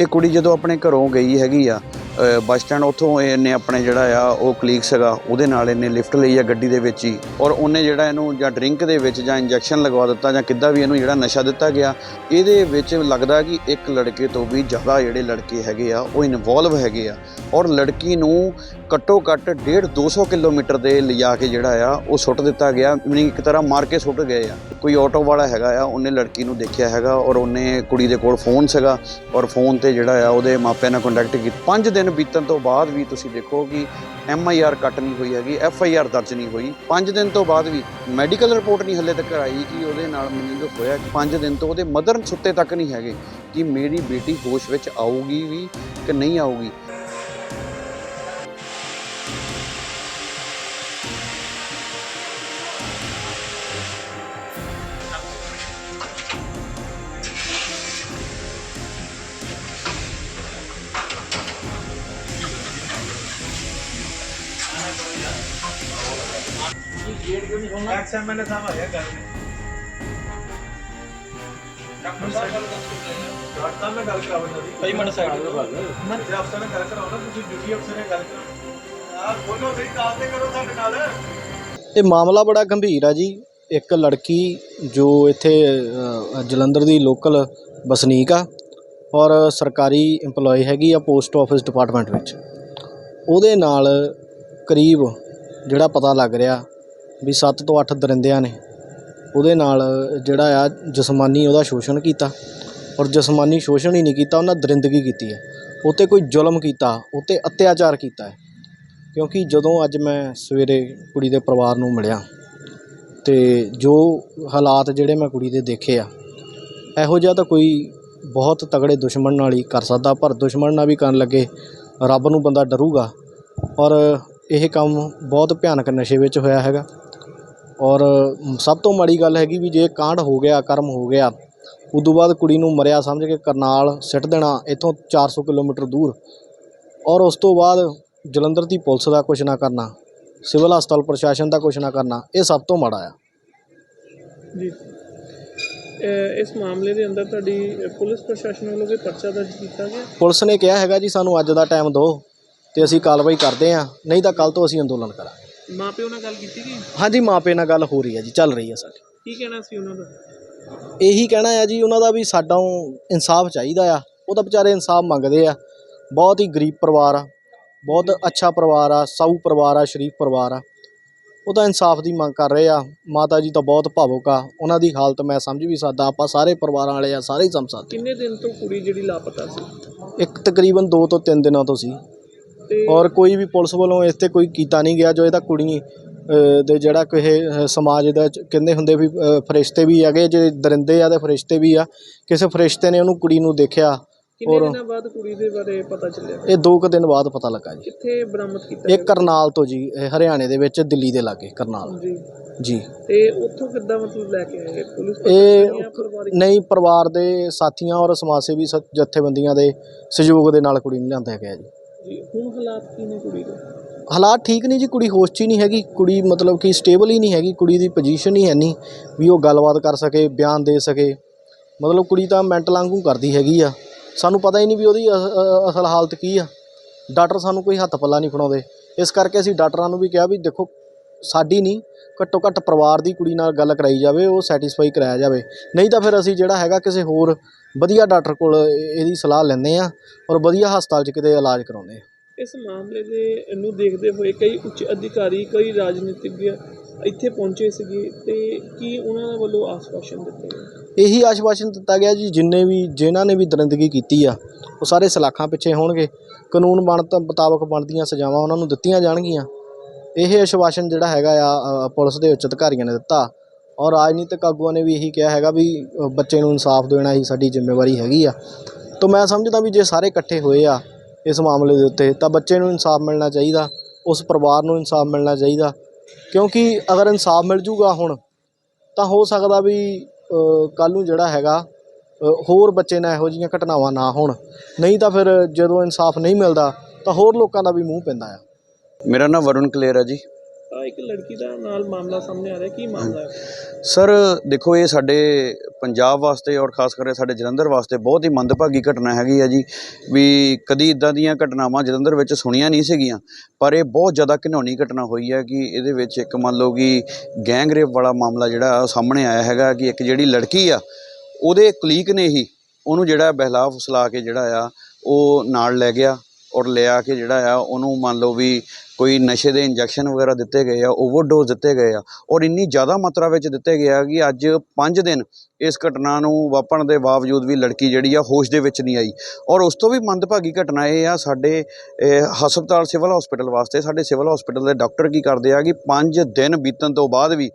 ਇਹ ਕੁੜੀ ਜਦੋਂ ਆਪਣੇ ਘਰੋਂ ਗਈ ਹੈਗੀ ਆ ਬੱਸ ਸਟੈਂਡ ਉੱਥੋਂ ਇਹਨੇ ਆਪਣੇ ਜਿਹੜਾ ਆ, ਉਹ ਕਲੀਗ ਸੀਗਾ, ਉਹਦੇ ਨਾਲ ਇਹਨੇ ਲਿਫਟ ਲਈ ਆ ਗੱਡੀ ਦੇ ਵਿੱਚ ਹੀ। ਔਰ ਉਹਨੇ ਜਿਹੜਾ ਇਹਨੂੰ ਜਾਂ ਡਰਿੰਕ ਦੇ ਵਿੱਚ ਜਾਂ ਇੰਜੈਕਸ਼ਨ ਲਗਵਾ ਦਿੱਤਾ ਜਾਂ ਕਿੱਦਾਂ ਵੀ ਇਹਨੂੰ ਜਿਹੜਾ ਨਸ਼ਾ ਦਿੱਤਾ ਗਿਆ, ਇਹਦੇ ਵਿੱਚ ਲੱਗਦਾ ਕਿ ਇੱਕ ਲੜਕੇ ਤੋਂ ਵੀ ਜ਼ਿਆਦਾ ਜਿਹੜੇ ਲੜਕੇ ਹੈਗੇ ਆ, ਉਹ ਇਨਵੋਲਵ ਹੈਗੇ ਆ। ਔਰ ਲੜਕੀ ਨੂੰ ਘੱਟੋ ਘੱਟ 1.5 200 ਕਿਲੋਮੀਟਰ ਦੇ ਲਿਜਾ ਕੇ ਜਿਹੜਾ ਆ, ਉਹ ਸੁੱਟ ਦਿੱਤਾ ਗਿਆ, ਮੀਨਿੰਗ ਇੱਕ ਤਰ੍ਹਾਂ ਮਾਰ ਕੇ ਸੁੱਟ ਗਏ ਆ। ਕੋਈ ਆਟੋ ਵਾਲਾ ਹੈਗਾ ਆ, ਉਹਨੇ ਲੜਕੀ ਨੂੰ ਦੇਖਿਆ ਹੈਗਾ, ਔਰ ਉਹਨੇ ਕੁੜੀ ਦੇ ਕੋਲ ਫੋਨ ਸੀਗਾ, ਔਰ ਫੋਨ ਤੇ ਜਿਹੜਾ ਆ, ਉਹਦੇ ਮਾਪਿਆਂ ਨਾਲ ਕੰਟੈਕਟ ਕੀਤਾ। 5 ਦਿਨ ਬੀਤਣ ਤੋਂ ਬਾਅਦ ਵੀ ਤੁਸੀਂ ਦੇਖੋ ਕਿ ਐਮ ਆਈ ਆਰ ਕੱਟ ਨਹੀਂ ਹੋਈ ਹੈਗੀ ਐਫ ਆਈ ਆਰ ਦਰਜ ਨਹੀਂ ਹੋਈ। 5 ਦਿਨ ਤੋਂ ਬਾਅਦ ਵੀ ਮੈਡੀਕਲ ਰਿਪੋਰਟ ਨਹੀਂ ਹੱਲੇ ਤੱਕ ਆਈ ਕਿ ਉਹਦੇ ਨਾਲ ਮੀਨਿੰਗ ਹੋਇਆ 5 ਦਿਨ ਤੋਂ ਉਹਦੇ ਮਦਰ ਸੁੱਤੇ ਤੱਕ ਨਹੀਂ ਹੈਗੇ ਕਿ ਮੇਰੀ ਬੇਟੀ ਹੋਸ਼ ਵਿੱਚ ਆਊਗੀ ਵੀ ਕਿ ਨਹੀਂ ਆਊਗੀ। ਐਕਸਐਮਐਨ ਸਾਹਿਬ ਆਇਆ ਗੱਲ ਨੇ ਡਾਕਟਰ ਸਾਹਿਬ ਗੱਲ ਡਾਕਟਰ ਸਾਹਿਬ ਨਾਲ ਗੱਲ ਕਰਾਓ ਜੀ ਭਾਈ ਮਨ ਸਾਈਡ ਤੋਂ ਗੱਲ ਮੈਂ ਜੇ ਅਫਸਰ ਨਾਲ ਗੱਲ ਕਰਾਓ ਨਾ ਤੁਸੀਂ ਡਿਊਟੀ ਅਫਸਰ ਨਾਲ ਗੱਲ ਕਰਾਓ। ਆ ਬੋਲੋ ਸਹੀ ਕਾਲ ਤੇ ਕਰੋ ਸਾਡੇ ਨਾਲ। ਇਹ ਮਾਮਲਾ ਬੜਾ ਗੰਭੀਰ ਆ ਜੀ। ਇੱਕ ਲੜਕੀ ਜੋ ਇੱਥੇ ਜਲੰਧਰ ਦੀ ਲੋਕਲ ਵਸਨੀਕ ਆ ਔਰ ਸਰਕਾਰੀ EMPLOYE ਹੈਗੀ ਆ ਪੋਸਟ ਆਫਿਸ ਡਿਪਾਰਟਮੈਂਟ ਵਿੱਚ। ਉਹਦੇ ਨਾਲ ਕਰੀਬ ਜਿਹੜਾ ਪਤਾ ਲੱਗ ਰਿਹਾ ਵੀ 7 ਤੋਂ 8 ਦਰਿੰਦਿਆਂ ਨੇ ਉਹਦੇ ਨਾਲ ਜਿਹੜਾ ਆ ਜਿਸਮਾਨੀ ਉਹਦਾ ਸ਼ੋਸ਼ਣ ਕੀਤਾ ਔਰ ਜਿਸਮਾਨੀ ਸ਼ੋਸ਼ਣ ਹੀ ਨਹੀਂ ਕੀਤਾ, ਉਹਨਾਂ ਦਰਿੰਦਗੀ ਕੀਤੀ ਹੈ। ਉੱਤੇ ਕੋਈ ਜ਼ੁਲਮ ਕੀਤਾ, ਉੱਤੇ ਅਤਿਆਚਾਰ ਕੀਤਾ ਹੈ। ਕਿਉਂਕਿ ਜਦੋਂ ਅੱਜ ਮੈਂ ਸਵੇਰੇ ਕੁੜੀ ਦੇ ਪਰਿਵਾਰ ਨੂੰ ਮਿਲਿਆ ਤੇ ਜੋ ਹਾਲਾਤ ਜਿਹੜੇ ਮੈਂ ਕੁੜੀ ਦੇ ਦੇਖੇ ਆ, ਇਹੋ ਜਿਹਾ ਤਾਂ ਕੋਈ ਬਹੁਤ ਤਗੜੇ ਦੁਸ਼ਮਣ ਨਾਲ ਹੀ ਕਰ ਸਕਦਾ, ਪਰ ਦੁਸ਼ਮਣ ਨਾਲ ਵੀ ਕਰਨ ਲੱਗੇ ਰੱਬ ਨੂੰ ਬੰਦਾ ਡਰੂਗਾ। ਔਰ ਇਹ ਕੰਮ ਬਹੁਤ ਭਿਆਨਕ ਨਸ਼ੇ ਵਿੱਚ ਹੋਇਆ ਹੈਗਾ। ਔਰ ਸਭ ਤੋਂ ਮਾੜੀ ਗੱਲ ਹੈਗੀ ਵੀ ਜੇ ਕਾਂਡ ਹੋ ਗਿਆ ਕਰਮ ਹੋ ਗਿਆ ਉਦੋਂ ਬਾਅਦ ਕੁੜੀ ਨੂੰ ਮਰਿਆ ਸਮਝ ਕੇ ਕਰਨਾਲ ਸਿੱਟ ਦੇਣਾ ਇੱਥੋਂ 400 ਕਿਲੋਮੀਟਰ ਦੂਰ। ਔਰ ਉਸ ਤੋਂ ਬਾਅਦ ਜਲੰਧਰ ਦੀ ਪੁਲਿਸ ਦਾ ਕੁਝ ਨਾ ਕਰਨਾ ਸਿਵਲ ਹਸਪਤਾਲ ਪ੍ਰਸ਼ਾਸਨ ਦਾ ਕੁਝ ਨਾ ਕਰਨਾ ਇਹ ਸਭ ਤੋਂ ਮਾੜਾ ਆ। ਜੀ। ਇਸ ਮਾਮਲੇ ਦੇ ਅੰਦਰ ਤੁਹਾਡੀ ਪੁਲਿਸ ਪ੍ਰਸ਼ਾਸਨ ਵੱਲੋਂ ਕੋਈ ਪਰਚਾ ਦਰਜ ਕੀਤਾ ਗਿਆ? ਪੁਲਿਸ ਨੇ ਕਿਹਾ ਹੈਗਾ ਜੀ ਸਾਨੂੰ ਅੱਜ ਦਾ ਟਾਈਮ ਦਿਓ ਤੇ ਅਸੀਂ ਕਾਰਵਾਈ ਕਰਦੇ ਹਾਂ ਨਹੀਂ ਤਾਂ ਕੱਲ ਤੋਂ ਅਸੀਂ ਅੰਦੋਲਨ ਕਰਾਂਗੇ। ਮਾਪਿਓ ਨਾਲ ਗੱਲ ਕੀਤੀ ਗਈ ਹਾਂਜੀ ਮਾਪੇ ਨਾਲ ਗੱਲ ਹੋ ਰਹੀ ਹੈ ਜੀ ਚੱਲ ਰਹੀ ਹੈ ਸਾਡੀ। ਕੀ ਕਹਿਣਾ ਸੀ ਉਹਨਾਂ ਦਾ? ਇਹੀ ਕਹਿਣਾ ਆ ਜੀ ਉਹਨਾਂ ਦਾ ਵੀ ਸਾਡਾ ਇਨਸਾਫ ਚਾਹੀਦਾ ਆ। ਉਹ ਤਾਂ ਵਿਚਾਰੇ ਇਨਸਾਫ ਮੰਗਦੇ ਆ। ਬਹੁਤ ਹੀ ਗਰੀਬ ਪਰਿਵਾਰ ਆ। ਬਹੁਤ ਅੱਛਾ ਪਰਿਵਾਰ ਆ ਸਾਊ ਪਰਿਵਾਰ ਆ ਸ਼ਰੀਫ ਪਰਿਵਾਰ ਆ। ਉਹ ਤਾਂ ਇਨਸਾਫ ਦੀ ਮੰਗ ਕਰ ਰਹੇ ਆ। ਮਾਤਾ ਜੀ ਤਾਂ ਬਹੁਤ ਭਾਵੁਕ ਆ। ਉਹਨਾਂ ਦੀ ਹਾਲਤ ਮੈਂ ਸਮਝ ਵੀ ਸਕਦਾ। ਆਪਾਂ ਸਾਰੇ ਪਰਿਵਾਰਾਂ ਵਾਲੇ ਆ ਸਾਰੇ ਹੀ ਸਮਝ ਸਕਦੇ ਕਿੰਨੇ ਦਿਨ ਤੋਂ ਕੁੜੀ ਜਿਹੜੀ ਲਾਪਤਾ ਸੀ? ਇੱਕ ਤਕਰੀਬਨ 2 ਤੋਂ 3 ਦਿਨਾਂ ਤੋਂ ਸੀ। ਔਰ ਕੋਈ ਵੀ ਪੁਲਿਸ ਵੱਲੋਂ ਇਸ ਤੇ ਕੋਈ ਕੀਤਾ ਨਹੀਂ ਗਿਆ ਜੋ ਇਹਦਾ ਕੁੜੀ ਦੇ ਜਿਹੜਾ ਕਿਸੇ ਸਮਾਜ ਦਾ ਕਹਿੰਦੇ ਹੁੰਦੇ ਵੀ ਫਰਿਸ਼ਤੇ ਵੀ ਹੈਗੇ ਜੇ ਦਰਿੰਦੇ ਆ ਤੇ ਫਰਿਸ਼ਤੇ ਵੀ ਆ। ਕਿਸੇ ਫਰਿਸ਼ਤੇ ਨੇ ਉਹਨੂੰ ਕੁੜੀ ਨੂੰ ਦੇਖਿਆ ਕਿੰਨੇ ਦਿਨਾਂ ਬਾਅਦ ਕੁੜੀ ਦੇ ਬਾਰੇ ਪਤਾ ਚੱਲਿਆ? ਇਹ ਦੋ ਕੁ ਦਿਨ ਬਾਅਦ ਪਤਾ ਲੱਗਾ ਜੀ। ਕਿੱਥੇ ਬਰਾਮਦ ਕੀਤਾ ਇਹ ਕਰਨਾਲ ਤੋਂ ਜੀ ਇਹ ਹਰਿਆਣੇ ਦੇ ਵਿੱਚ ਦਿੱਲੀ ਦੇ ਲਾਗੇ ਕਰਨਾਲ। ਜੀ। ਜੀ। ਤੇ ਉੱਥੋਂ ਕਿੱਦਾਂ ਮਤਲਬ ਲੈ ਕੇ ਆਏ? ਪੁਲਿਸ ਇਹ ਨਹੀਂ ਪਰਿਵਾਰ ਦੇ ਸਾਥੀਆਂ ਔਰ ਸਮਾਜ ਸੇਵੀ ਜਥੇਬੰਦੀਆਂ ਦੇ ਸਹਿਯੋਗ ਦੇ ਨਾਲ ਕੁੜੀ ਨੂੰ ਲਿਆਂਦਾ ਗਿਆ ਜੀ। ਜੀ। ਹੁਣ ਹਾਲਾਤ ਕੀ ਨੇ ਕੁੜੀ ਦੇ? ਹਾਲਾਤ ਠੀਕ ਨਹੀਂ ਜੀ, ਕੁੜੀ ਹੋਸ਼ 'ਚ ਹੀ ਨਹੀਂ ਹੈਗੀ। ਕੁੜੀ ਮਤਲਬ ਕਿ ਸਟੇਬਲ ਹੀ ਨਹੀਂ ਹੈਗੀ, ਕੁੜੀ ਦੀ ਪੋਜੀਸ਼ਨ ਹੀ ਹੈ ਨਹੀਂ ਵੀ ਉਹ ਗੱਲਬਾਤ ਕਰ ਸਕੇ, ਬਿਆਨ ਦੇ ਸਕੇ। ਮਤਲਬ ਕੁੜੀ ਤਾਂ ਮੈਂਟਲ ਵਾਂਗੂ ਕਰਦੀ ਹੈਗੀ ਆ। ਸਾਨੂੰ ਪਤਾ ਹੀ ਨਹੀਂ ਵੀ ਉਹਦੀ ਅਸਲ ਹਾਲਤ ਕੀ ਆ। ਡਾਕਟਰ ਸਾਨੂੰ ਕੋਈ ਹੱਥ ਪੱਲਾ ਨਹੀਂ ਫੜਾਉਂਦੇ। ਇਸ ਕਰਕੇ ਅਸੀਂ ਡਾਕਟਰਾਂ ਨੂੰ ਵੀ ਕਿਹਾ ਵੀ ਦੇਖੋ ਸਾਡੀ ਨਹੀਂ ਘੱਟੋ ਘੱਟ ਪਰਿਵਾਰ ਦੀ ਕੁੜੀ ਨਾਲ ਗੱਲ ਕਰਾਈ ਜਾਵੇ ਉਹ ਸੈਟੀਸਫਾਈ ਕਰਾਇਆ ਜਾਵੇ। ਨਹੀਂ ਤਾਂ ਫਿਰ ਅਸੀਂ ਜਿਹੜਾ ਹੈਗਾ ਕਿਸੇ ਹੋਰ ਵਧੀਆ ਡਾਕਟਰ ਕੋਲ ਇਹ- ਇਹਦੀ ਸਲਾਹ ਲੈਂਦੇ ਆ ਔਰ ਵਧੀਆ ਹਸਪਤਾਲ 'ਚ ਕਿਤੇ ਇਲਾਜ ਕਰਾਉਂਦੇ ਆ ਇਸ ਮਾਮਲੇ ਦੇ ਨੂੰ ਦੇਖਦੇ ਹੋਏ ਕਈ ਉੱਚ ਅਧਿਕਾਰੀ ਕਈ ਰਾਜਨੀਤਿਕ ਇੱਥੇ ਪਹੁੰਚੇ ਸੀਗੇ ਤੇ ਕੀ ਉਹਨਾਂ ਵੱਲੋਂ ਆਸ਼ਵਾਸਨ ਦਿੱਤੇ ਗਏ? ਇਹੀ ਆਸ਼ਵਾਸਨ ਦਿੱਤਾ ਗਿਆ ਜੀ ਜਿੰਨੇ ਵੀ ਜਿਨ੍ਹਾਂ ਨੇ ਵੀ ਦਰਿੰਦਗੀ ਕੀਤੀ ਆ ਉਹ ਸਾਰੇ ਸਲਾਖਾਂ ਪਿੱਛੇ ਹੋਣਗੇ। ਕਾਨੂੰਨ ਬਣਤ ਮੁਤਾਬਕ ਬਣਦੀਆਂ ਸਜ਼ਾਵਾਂ ਉਹਨਾਂ ਨੂੰ ਦਿੱਤੀਆਂ ਜਾਣਗੀਆਂ। ਇਹ ਅਸ਼ਵਾਸਨ ਜਿਹੜਾ ਹੈਗਾ ਆ ਪੁਲਿਸ ਦੇ ਉੱਚ ਅਧਿਕਾਰੀਆਂ ਨੇ ਦਿੱਤਾ। ਔਰ ਰਾਜਨੀਤਿਕ ਆਗੂਆਂ ਨੇ ਵੀ ਇਹੀ ਕਿਹਾ ਹੈਗਾ ਵੀ ਬੱਚੇ ਨੂੰ ਇਨਸਾਫ ਦੇਣਾ ਹੀ ਸਾਡੀ ਜ਼ਿੰਮੇਵਾਰੀ ਹੈਗੀ ਆ। ਤਾਂ ਮੈਂ ਸਮਝਦਾ ਵੀ ਜੇ ਸਾਰੇ ਇਕੱਠੇ ਹੋਏ ਆ ਇਸ ਮਾਮਲੇ ਦੇ ਉੱਤੇ, ਤਾਂ ਬੱਚੇ ਨੂੰ ਇਨਸਾਫ ਮਿਲਣਾ ਚਾਹੀਦਾ, ਉਸ ਪਰਿਵਾਰ ਨੂੰ ਇਨਸਾਫ ਮਿਲਣਾ ਚਾਹੀਦਾ। ਕਿਉਂਕਿ ਅਗਰ ਇਨਸਾਫ ਮਿਲ ਜੂਗਾ ਹੁਣ, ਤਾਂ ਹੋ ਸਕਦਾ ਵੀ ਕੱਲ ਨੂੰ ਜਿਹੜਾ ਹੈਗਾ ਹੋਰ ਬੱਚੇ ਨਾਲ ਇਹੋ ਜਿਹੀਆਂ ਘਟਨਾਵਾਂ ਨਾ ਹੋਣ। ਨਹੀਂ ਤਾਂ ਫਿਰ ਜਦੋਂ ਇਨਸਾਫ ਨਹੀਂ ਮਿਲਦਾ, ਤਾਂ ਹੋਰ ਲੋਕਾਂ ਦਾ ਵੀ ਮੂੰਹ ਪੈਂਦਾ ਆ। ਮੇਰਾ ਨਾਮ ਵਰੁਣ ਕਲੇਰ ਹੈ ਜੀ। ਇੱਕ ਲੜਕੀ ਦਾ ਨਾਲ ਮਾਮਲਾ ਸਾਹਮਣੇ ਆ ਰਿਹਾ ਕੀ ਮਾਮਲਾ ਹੈ? ਸਰ ਦੇਖੋ ਇਹ ਸਾਡੇ ਪੰਜਾਬ ਵਾਸਤੇ ਔਰ ਖਾਸ ਕਰਕੇ ਸਾਡੇ ਜਲੰਧਰ ਵਾਸਤੇ ਬਹੁਤ ਹੀ ਮੰਦਭਾਗੀ ਘਟਨਾ ਹੈਗੀ ਆ ਜੀ। ਵੀ ਕਦੀ ਇਦਾਂ ਦੀਆਂ ਘਟਨਾਵਾਂ ਜਲੰਧਰ ਵਿੱਚ ਸੁਣੀਆਂ ਨਹੀਂ ਸੀਗੀਆਂ ਪਰ ਇਹ ਬਹੁਤ ਜ਼ਿਆਦਾ ਘਿਨੌਣੀ ਘਟਨਾ ਹੋਈ ਹੈ ਕਿ ਇਹਦੇ ਵਿੱਚ ਇੱਕ ਮੰਨ ਲਓ ਕਿ ਗੈਂਗ ਰੇਪ ਵਾਲਾ ਮਾਮਲਾ ਜਿਹੜਾ ਸਾਹਮਣੇ ਆਇਆ ਹੈਗਾ ਕਿ ਇੱਕ ਜਿਹੜੀ ਲੜਕੀ ਆ ਉਹਦੇ ਕੁਲੀਕ ਨੇ ਹੀ ਉਹਨੂੰ ਜਿਹੜਾ ਬਹਿਲਾ ਫੁਸਲਾ ਕੇ ਜਿਹੜਾ ਆ ਉਹ ਨਾਲ ਲੈ ਗਿਆ ਔਰ ਲਿਆ ਕੇ ਜਿਹੜਾ ਆ ਉਹਨੂੰ ਮੰਨ ਲਓ ਵੀ ਕੋਈ ਨਸ਼ੇ ਦੇ ਇੰਜੈਕਸ਼ਨ ਵਗੈਰਾ ਦਿੱਤੇ ਗਏ ਆ ਓਵਰਡੋਜ਼ ਦਿੱਤੇ ਗਏ ਆ ਔਰ ਇੰਨੀ ਜ਼ਿਆਦਾ ਮਾਤਰਾ ਵਿੱਚ ਦਿੱਤੇ ਗਏ ਆ ਕਿ ਅੱਜ 5 ਦਿਨ ਇਸ ਘਟਨਾ ਨੂੰ ਵਾਪਰਨ ਦੇ ਬਾਵਜੂਦ ਵੀ ਲੜਕੀ ਜਿਹੜੀ ਆ ਹੋਸ਼ ਦੇ ਵਿੱਚ ਨਹੀਂ ਆਈ। ਔਰ ਉਸ ਤੋਂ ਵੀ ਮੰਦਭਾਗੀ ਘਟਨਾ ਇਹ ਆ, ਸਾਡੇ ਹਸਪਤਾਲ ਸਿਵਲ ਹਸਪੀਟਲ ਵਾਸਤੇ ਸਾਡੇ ਸਿਵਲ ਹਸਪੀਟਲ ਦੇ ਡਾਕਟਰ ਕੀ ਕਰਦੇ ਆ ਕਿ 5 ਦਿਨ ਬੀਤਣ ਤੋਂ ਬਾਅਦ ਵੀ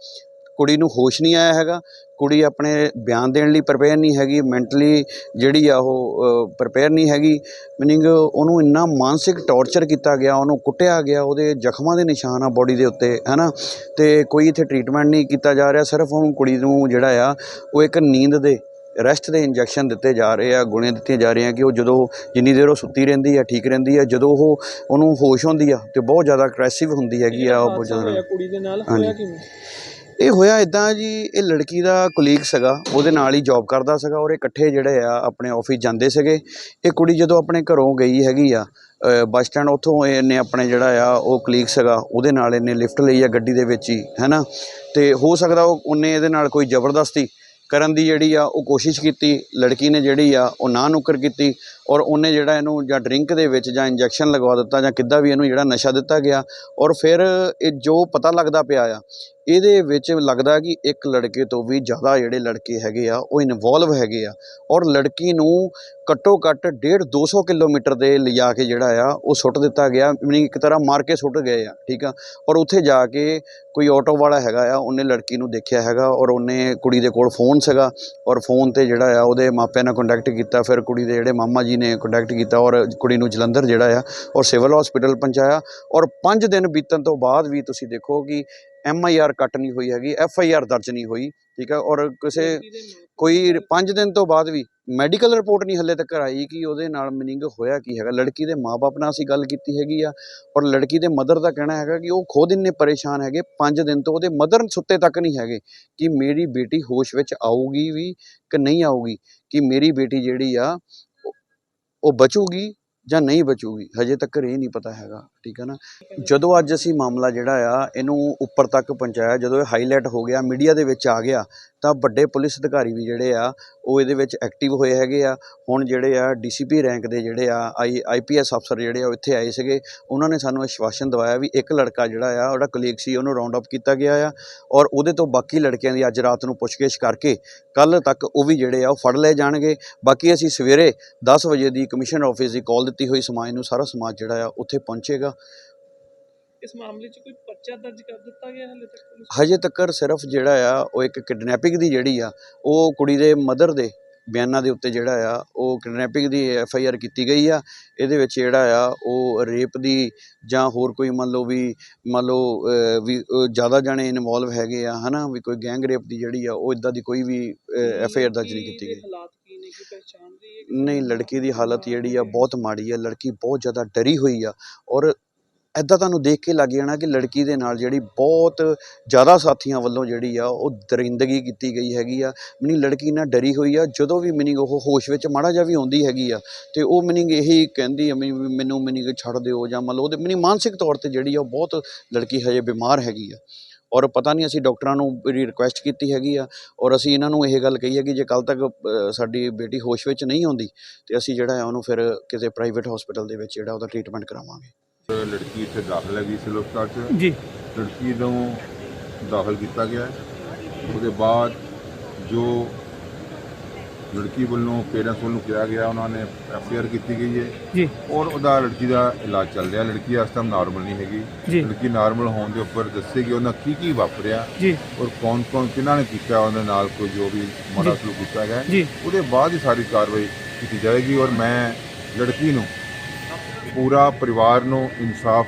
ਕੁੜੀ ਨੂੰ ਹੋਸ਼ ਨਹੀਂ ਆਇਆ ਹੈਗਾ ਕੁੜੀ ਆਪਣੇ ਬਿਆਨ ਦੇਣ ਲਈ ਪ੍ਰਪੇਅਰ ਨਹੀਂ ਹੈਗੀ ਮੈਂਟਲੀ ਜਿਹੜੀ ਆ ਉਹ ਪ੍ਰਪੇਅਰ ਨਹੀਂ ਹੈਗੀ ਮੀਨਿੰਗ ਉਹਨੂੰ ਇੰਨਾ ਮਾਨਸਿਕ ਟੌਰਚਰ ਕੀਤਾ ਗਿਆ ਉਹਨੂੰ ਕੁੱਟਿਆ ਗਿਆ ਉਹਦੇ ਜ਼ਖਮਾਂ ਦੇ ਨਿਸ਼ਾਨ ਆ ਬੋਡੀ ਦੇ ਉੱਤੇ ਹੈਨਾ ਤੇ ਕੋਈ ਇੱਥੇ ਟ੍ਰੀਟਮੈਂਟ ਨਹੀਂ ਕੀਤਾ ਜਾ ਰਿਹਾ ਸਿਰਫ ਉਹਨੂੰ ਕੁੜੀ ਨੂੰ ਜਿਹੜਾ ਆ ਉਹ ਇੱਕ ਨੀਂਦ ਦੇ ਰੈਸਟ ਦੇ ਇੰਜੈਕਸ਼ਨ ਦਿੱਤੇ ਜਾ ਰਹੇ ਆ ਗੁਣੀਆਂ ਦਿੱਤੀਆਂ ਜਾ ਰਹੀਆਂ ਕਿ ਉਹ ਜਦੋਂ ਜਿੰਨੀ ਦੇਰ ਉਹ ਸੁੱਤੀ ਰਹਿੰਦੀ ਆ ਠੀਕ ਰਹਿੰਦੀ ਆ ਜਦੋਂ ਉਹ ਉਹਨੂੰ ਹੋਸ਼ ਹੁੰਦੀ ਆ ਤੇ ਬਹੁਤ ਜ਼ਿਆਦਾ ਅਗਰੈਸਿਵ ਹੁੰਦੀ ਹੈਗੀ ਆ ਉਹ ਬਹੁਤ ਜ਼ਿਆਦਾ ਕੁੜੀ ਦੇ ਨਾਲ। ਹੋਇਆ ਕਿਵੇਂ ਇਹ ਹੋਇਆ ਇਦਾਂ ਜੀ, ਇਹ ਲੜਕੀ ਦਾ ਕੁਲੀਗ ਸੀਗਾ, ਉਹਦੇ ਨਾਲ ਹੀ ਜੌਬ ਕਰਦਾ ਸੀਗਾ ਔਰ ਇਹ ਇਕੱਠੇ ਜਿਹੜੇ ਆ ਆਪਣੇ ਆਫਿਸ ਜਾਂਦੇ ਸੀਗੇ। ਇਹ ਕੁੜੀ ਜਦੋਂ ਆਪਣੇ ਘਰੋਂ ਗਈ ਹੈਗੀ ਆ ਬੱਸ ਸਟੈਂਡ ਉੱਥੋਂ ਇਹਨੇ ਆਪਣੇ ਜਿਹੜਾ ਆ ਉਹ ਕੁਲੀਗ ਸੀਗਾ, ਉਹਦੇ ਨਾਲ ਇਹਨੇ ਲਿਫਟ ਲਈ ਆ ਗੱਡੀ ਦੇ ਵਿੱਚ ਹੀ, ਹੈਨਾ? ਤੇ ਹੋ ਸਕਦਾ ਉਹ, ਉਹਨੇ ਇਹਦੇ ਨਾਲ ਕੋਈ ਜ਼ਬਰਦਸਤੀ ਕਰਨ ਦੀ ਜਿਹੜੀ ਆ ਉਹ ਕੋਸ਼ਿਸ਼ ਕੀਤੀ, ਲੜਕੀ ਨੇ ਜਿਹੜੀ ਆ ਉਹ ਨਾ ਨੁੱਕਰ ਕੀਤੀ ਔਰ ਉਹਨੇ ਜਿਹੜਾ ਇਹਨੂੰ ਜਾਂ ਡਰਿੰਕ ਦੇ ਵਿੱਚ ਜਾਂ ਇੰਜੈਕਸ਼ਨ ਲਗਵਾ ਦਿੱਤਾ ਜਾਂ ਕਿੱਦਾਂ ਵੀ ਇਹਨੂੰ ਜਿਹੜਾ ਨਸ਼ਾ ਦਿੱਤਾ ਗਿਆ ਔਰ ਫਿਰ ਇਹ ਜੋ ਪਤਾ ਲੱਗਦਾ ਪਿਆ ਆ ਇਹਦੇ ਵਿੱਚ ਲੱਗਦਾ ਕਿ ਇੱਕ ਲੜਕੇ ਤੋਂ ਵੀ ਜ਼ਿਆਦਾ ਜਿਹੜੇ ਲੜਕੇ ਹੈਗੇ ਆ, ਉਹ ਇਨਵੋਲਵ ਹੈਗੇ ਆ ਔਰ ਲੜਕੀ ਨੂੰ ਘੱਟੋ ਘੱਟ 1.5 200 ਕਿਲੋਮੀਟਰ ਦੇ ਲਿਜਾ ਕੇ ਜਿਹੜਾ ਆ, ਉਹ ਸੁੱਟ ਦਿੱਤਾ ਗਿਆ, ਮੀਨਿੰਗ ਇੱਕ ਤਰ੍ਹਾਂ ਮਾਰ ਕੇ ਸੁੱਟ ਗਏ ਆ, ਠੀਕ ਆ? ਔਰ ਉੱਥੇ ਜਾ ਕੇ ਕੋਈ ਆਟੋ ਵਾਲਾ ਹੈਗਾ ਆ, ਉਹਨੇ ਲੜਕੀ ਨੂੰ ਦੇਖਿਆ ਹੈਗਾ ਔਰ ਉਹਨੇ ਕੁੜੀ ਦੇ ਕੋਲ ਫੋਨ ਸੀਗਾ ਔਰ ਫੋਨ ਤੇ ਜਿਹੜਾ ਆ, ਉਹਦੇ ਮਾਪਿਆਂ ਨਾਲ ਕੰਟੈਕਟ ਕੀਤਾ, ਫਿਰ ਕੁੜੀ ਦੇ ਜਿਹੜੇ ਮਾਮਾ ਜੀ ਨੇ ਕੰਟੈਕਟ ਕੀਤਾ ਔਰ ਕੁੜੀ ਨੂੰ ਜਲੰਧਰ ਜਿਹੜਾ ਆ ਔਰ ਸਿਵਲ ਹਸਪੀਟਲ ਪਹੁੰਚਾਇਆ ਔਰ 5 ਦਿਨ ਬੀਤਣ ਤੋਂ ਬਾਅਦ ਵੀ ਤੁਸੀਂ ਦੇਖੋ ਕਿ ਐਮ ਆਈ ਆਰ ਕੱਟ ਨਹੀਂ ਹੋਈ ਹੈਗੀ ਐਫ ਆਈ ਆਰ ਦਰਜ ਨਹੀਂ ਹੋਈ ਠੀਕ ਹੈ ਔਰ ਕਿਸੇ ਕੋਈ 5 ਦਿਨ ਤੋਂ ਬਾਅਦ ਵੀ ਮੈਡੀਕਲ ਰਿਪੋਰਟ ਨਹੀਂ ਹੱਲੇ ਤੱਕ ਆਈ ਕਿ ਉਹਦੇ ਨਾਲ ਮੀਨਿੰਗ ਹੋਇਆ ਕੀ ਹੈਗਾ। ਲੜਕੀ ਦੇ ਮਾਪੇ ਨਾਲ ਅਸੀਂ ਗੱਲ ਕੀਤੀ ਹੈਗੀ ਆ ਔਰ ਲੜਕੀ ਦੇ ਮਦਰ ਦਾ ਕਹਿਣਾ ਹੈਗਾ ਕਿ ਉਹ ਖੁਦ ਇੰਨੇ ਪਰੇਸ਼ਾਨ ਹੈਗੇ 5 ਦਿਨ ਤੋਂ ਉਹਦੇ ਮਦਰ ਸੁੱਤੇ ਤੱਕ ਨਹੀਂ ਹੈਗੇ ਕਿ ਮੇਰੀ ਬੇਟੀ ਹੋਸ਼ ਵਿੱਚ ਆਊਗੀ ਵੀ ਕਿ ਨਹੀਂ ਆਊਗੀ ਕਿ ਮੇਰੀ ਬੇਟੀ ਜਿਹੜੀ ਆ ਉਹ ਬਚੂਗੀ ਜਾਂ ਨਹੀਂ ਬਚੂਗੀ, ਹਜੇ ਤੱਕ ਇਹ ਨਹੀਂ ਪਤਾ ਹੈਗਾ, ਠੀਕ ਹੈ ਨਾ? ਜਦੋਂ ਅੱਜ ਅਸੀਂ ਮਾਮਲਾ ਜਿਹੜਾ ਆ, ਇਹਨੂੰ ਉੱਪਰ ਤੱਕ ਪਹੁੰਚਾਇਆ, ਜਦੋਂ ਇਹ ਹਾਈਲਾਈਟ ਹੋ ਗਿਆ ਮੀਡੀਆ ਦੇ ਵਿੱਚ ਆ ਗਿਆ ਤਾਂ ਵੱਡੇ ਪੁਲਿਸ ਅਧਿਕਾਰੀ ਵੀ ਜਿਹੜੇ ਆ, ਉਹ ਇਹਦੇ ਵਿੱਚ ਐਕਟਿਵ ਹੋਏ ਹੈਗੇ ਆ। ਹੁਣ ਜਿਹੜੇ ਆ ਡੀਸੀਪੀ ਰੈਂਕ ਦੇ ਜਿਹੜੇ ਆ, ਆਈ ਆਈਪੀਐਸ ਅਫਸਰ ਜਿਹੜੇ ਆ, ਉਹ ਇੱਥੇ ਆਏ ਸੀਗੇ। ਉਹਨਾਂ ਨੇ ਸਾਨੂੰ ਆਸ਼ਵਾਸਨ ਦਵਾਇਆ ਵੀ ਇੱਕ ਲੜਕਾ ਜਿਹੜਾ ਆ, ਉਹਦਾ ਕਲੀਗ ਸੀ, ਉਹਨੂੰ ਰਾਉਂਡ ਅਪ ਕੀਤਾ ਗਿਆ ਆ। ਔਰ ਉਹਦੇ ਤੋਂ ਬਾਕੀ ਲੜਕਿਆਂ ਦੀ ਅੱਜ ਰਾਤ ਨੂੰ ਪੁੱਛਗਿੱਛ ਕਰਕੇ ਕੱਲ ਤੱਕ ਉਹ ਵੀ ਜਿਹੜੇ ਆ, ਉਹ ਫੜ ਲਏ ਜਾਣਗੇ। ਬਾਕੀ ਅਸੀਂ ਸਵੇਰੇ 10 ਵਜੇ ਦੀ ਕਮਿਸ਼ਨ ਆਫਿਸ ਦੀ ਕਾਲ ਦਿੱਤੀ ਹੋਈ, ਸਮਾਜ ਨੂੰ, ਸਾਰਾ ਸਮਾਜ ਜਿਹੜਾ ਆ, ਉੱਥੇ ਪਹੁੰਚੇਗਾ। ਇਸ ਮਾਮਲੇ 'ਚ ਕੋਈ ਪਰਚਾ ਦਰਜ ਕਰ ਦਿੱਤਾ ਗਿਆ ਹਲੇ ਤੱਕ ਹਜੇ ਤੱਕ ਸਿਰਫ ਜਿਹੜਾ ਆ ਉਹ ਇੱਕ ਕਿਡਨੈਪਿੰਗ ਦੀ ਜਿਹੜੀ ਆ ਉਹ ਕੁੜੀ ਦੇ ਮਦਰ ਦੇ ਬਿਆਨਾਂ ਦੇ ਉੱਤੇ ਜਿਹੜਾ ਆ ਉਹ ਕਿਡਨੈਪਿੰਗ ਦੀ ਐਫ ਆਈ ਆਰ ਕੀਤੀ ਗਈ ਆ। ਇਹਦੇ ਵਿੱਚ ਜਿਹੜਾ ਆ ਉਹ ਰੇਪ ਦੀ ਜਾਂ ਹੋਰ ਕੋਈ ਮੰਨ ਲਓ ਵੀ ਮੰਨ ਲਓ ਵੀ ਜ਼ਿਆਦਾ ਜਾਣੇ ਇਨਵੋਲਵ ਹੈਗੇ ਆ ਹਨਾ ਵੀ ਕੋਈ ਗੈਂਗ ਰੇਪ ਦੀ ਜਿਹੜੀ ਆ ਉਹ ਇਦਾਂ ਦੀ ਕੋਈ ਵੀ ਐਫ ਆਈ ਆਰ ਦਰਜ ਨਹੀਂ ਕੀਤੀ ਗਈ। ਨਹੀਂ ਲੜਕੀ ਦੀ ਹਾਲਤ ਜਿਹੜੀ ਆ ਬਹੁਤ ਮਾੜੀ ਆ। ਲੜਕੀ ਬਹੁਤ ਜ਼ਿਆਦਾ ਡਰੀ ਹੋਈ ਆ ਔਰ ਇੱਦਾਂ ਤੁਹਾਨੂੰ ਦੇਖ ਕੇ ਲੱਗ ਜਾਣਾ ਕਿ ਲੜਕੀ ਦੇ ਨਾਲ ਜਿਹੜੀ ਬਹੁਤ ਜ਼ਿਆਦਾ ਸਾਥੀਆਂ ਵੱਲੋਂ ਜਿਹੜੀ ਆ ਉਹ ਦਰਿੰਦਗੀ ਕੀਤੀ ਗਈ ਹੈਗੀ ਆ। ਮੀਨਿੰਗ ਲੜਕੀ ਨਾਲ ਡਰੀ ਹੋਈ ਆ, ਜਦੋਂ ਵੀ ਮੀਨਿੰਗ ਉਹ ਹੋਸ਼ ਵਿੱਚ ਮਾੜਾ ਜਿਹਾ ਵੀ ਆਉਂਦੀ ਹੈਗੀ ਆ, ਤੇ ਉਹ ਮੀਨਿੰਗ ਇਹੀ ਕਹਿੰਦੀ ਆ ਵੀ ਮੈਨੂੰ ਮੀਨਿੰਗ ਛੱਡ ਦਿਓ ਜਾਂ ਮੰਨ ਲਓ ਉਹਦੇ ਮੀਨਿੰਗ ਮਾਨਸਿਕ ਤੌਰ ਤੇ ਜਿਹੜੀ ਆ ਉਹ ਬਹੁਤ ਲੜਕੀ ਹਜੇ ਬਿਮਾਰ ਹੈਗੀ ਆ। ਔਰ ਪਤਾ ਨਹੀਂ ਅਸੀਂ ਡਾਕਟਰਾਂ ਨੂੰ ਵੀ ਰਿਕੁਐਸਟ ਕੀਤੀ ਹੈਗੀ ਆ, ਔਰ ਅਸੀਂ ਇਹਨਾਂ ਨੂੰ ਇਹ ਗੱਲ ਕਹੀ ਹੈ ਕਿ ਜੇ ਕੱਲ ਤੱਕ ਸਾਡੀ ਬੇਟੀ ਹੋਸ਼ ਵਿੱਚ ਨਹੀਂ ਆਉਂਦੀ, ਤੇ ਅਸੀਂ ਜਿਹੜਾ ਆ ਉਹਨੂੰ ਫਿਰ ਕਿਸੇ ਪ੍ਰਾਈਵੇਟ ਹਸਪੀਟਲ ਦੇ ਵਿੱਚ ਜਿਹੜਾ ਉਹਦਾ ਟ੍ਰੀਟਮੈਂਟ ਕਰਾਵਾਂਗੇ। ਲੜਕੀ ਇੱਥੇ ਦਾਖਲ ਹੈਗੀ ਸਿਵਲ ਹਸਪਤਾਲ 'ਚ ਜੀ ਲੜਕੀ ਨੂੰ ਦਾਖਲ ਕੀਤਾ ਗਿਆ ਹੈ। ਉਹਦੇ ਬਾਅਦ ਜੋ ਲੜਕੀ ਵੱਲੋਂ ਪੇਰੈਂਟਸ ਵੱਲੋਂ ਕਿਹਾ ਗਿਆ ਉਹਨਾਂ ਨੇ ਐਫ ਆਈ ਆਰ ਕੀਤੀ ਗਈ ਹੈ ਜੀ ਔਰ ਉਹਦਾ ਲੜਕੀ ਦਾ ਇਲਾਜ ਚੱਲ ਰਿਹਾ ਲੜਕੀ ਇਸ ਟਾਈਮ ਨਾਰਮਲ ਨਹੀਂ ਹੈਗੀ ਜੀ। ਲੜਕੀ ਨਾਰਮਲ ਹੋਣ ਦੇ ਉੱਪਰ ਦੱਸੇਗੀ ਉਹਨਾਂ ਕੀ ਕੀ ਵਾਪਰਿਆ ਜੀ ਔਰ ਕੌਣ ਕੌਣ ਕਿਹਨਾਂ ਨੇ ਕੀਤਾ ਉਹਦੇ ਨਾਲ ਕੋਈ ਜੋ ਵੀ ਮਾੜਾ ਸਲੂਕ ਕੀਤਾ ਗਿਆ ਹੈ। ਜੀ। ਉਹਦੇ ਬਾਅਦ ਹੀ ਸਾਰੀ ਕਾਰਵਾਈ ਕੀਤੀ ਜਾਏਗੀ ਔਰ ਮੈਂ ਲੜਕੀ ਨੂੰ ਪੂਰਾ ਪਰਿਵਾਰ ਨੂੰ ਇਨਸਾਫ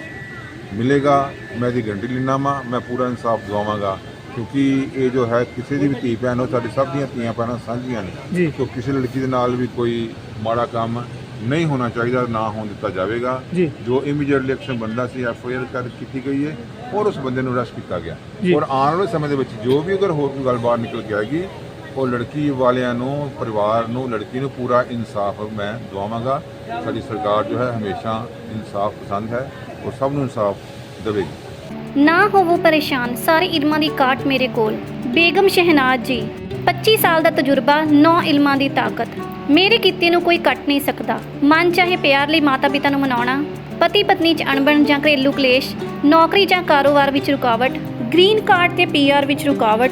ਮਿਲੇਗਾ। ਮੈਂ ਦੀ ਗਰੰਟੀ ਲੈਣਾ ਵਾਂ ਮੈਂ ਪੂਰਾ ਇਨਸਾਫ ਦਿਵਾਵਾਂਗਾ। ਕਿਉਂਕਿ ਇਹ ਜੋ ਹੈ ਕਿਸੇ ਦੀ ਵੀ ਧੀ ਭੈਣ ਹੋ ਸਾਡੀ ਸਭ ਦੀਆਂ ਧੀਆਂ ਭੈਣਾਂ ਸਾਂਝੀਆਂ ਨੇ। ਤੋ ਕਿਸੇ ਲੜਕੀ ਦੇ ਨਾਲ ਵੀ ਕੋਈ ਮਾੜਾ ਕੰਮ ਨਹੀਂ ਹੋਣਾ ਚਾਹੀਦਾ ਨਾ ਹੋਣ ਦਿੱਤਾ ਜਾਵੇਗਾ। ਜੀ। ਇਮੀਡੀਏਟਲੀ ਐਕਸ਼ਨ ਬੰਦਾ ਸੀ ਐਫ ਆਈ ਆਰ ਕਰ ਕੀਤੀ ਗਈ ਹੈ ਔਰ ਉਸ ਬੰਦੇ ਨੂੰ ਅਰੈਸਟ ਕੀਤਾ ਗਿਆ। ਔਰ ਆਉਣ ਵਾਲੇ ਸਮੇਂ ਦੇ ਵਿੱਚ ਜੋ ਵੀ ਅਗਰ ਹੋਰ ਕੋਈ ਗੱਲ ਬਾਹਰ ਨਿਕਲ ਕੇ ਆਏਗੀ ਉਹ ਲੜਕੀ ਵਾਲਿਆਂ ਨੂੰ, ਪਰਿਵਾਰ ਨੂੰ, ਲੜਕੀ ਨੂੰ ਪੂਰਾ ਇਨਸਾਫ ਮੈਂ ਦਵਾਵਾਂਗਾ। ਸਾਡੀ ਸਰਕਾਰ ਜੋ ਹੈ ਹਮੇਸ਼ਾ ਇਨਸਾਫ ਪਸੰਦ ਹੈ ਔਰ ਸਭ ਨੂੰ ਇਨਸਾਫ ਦੇਵੇਗੀ। ਨਾ ਹੋਵੋ ਪਰੇਸ਼ਾਨ, ਸਾਰੇ ਇਲਮਾਂ ਦੀ ਕਾਟ ਮੇਰੇ ਕੋਲ। ਬੇਗਮ ਸ਼ਹਿਨਾਜ਼ ਜੀ 25 ਸਾਲ ਦਾ ਤਜਰਬਾ 9 ਇਲਮਾਂ ਦੀ ਤਾਕਤ। ਮੇਰੇ ਕੀਤੇ ਨੂੰ ਕੋਈ ਕੱਟ ਨਹੀਂ ਸਕਦਾ। ਮਨ ਚਾਹੇ ਪਿਆਰ ਲਈ ਮਾਤਾ ਪਿਤਾ ਨੂੰ ਮਨਾਉਣਾ ਪਤੀ ਪਤਨੀ 'ਚ ਅਣਬਣ ਜਾਂ ਘਰੇਲੂ ਕਲੇਸ਼, ਨੌਕਰੀ ਜਾਂ ਕਾਰੋਬਾਰ ਵਿੱਚ ਰੁਕਾਵਟ, ਗ੍ਰੀਨ ਕਾਰਡ ਤੇ ਪੀਆਰ ਵਿੱਚ ਰੁਕਾਵਟ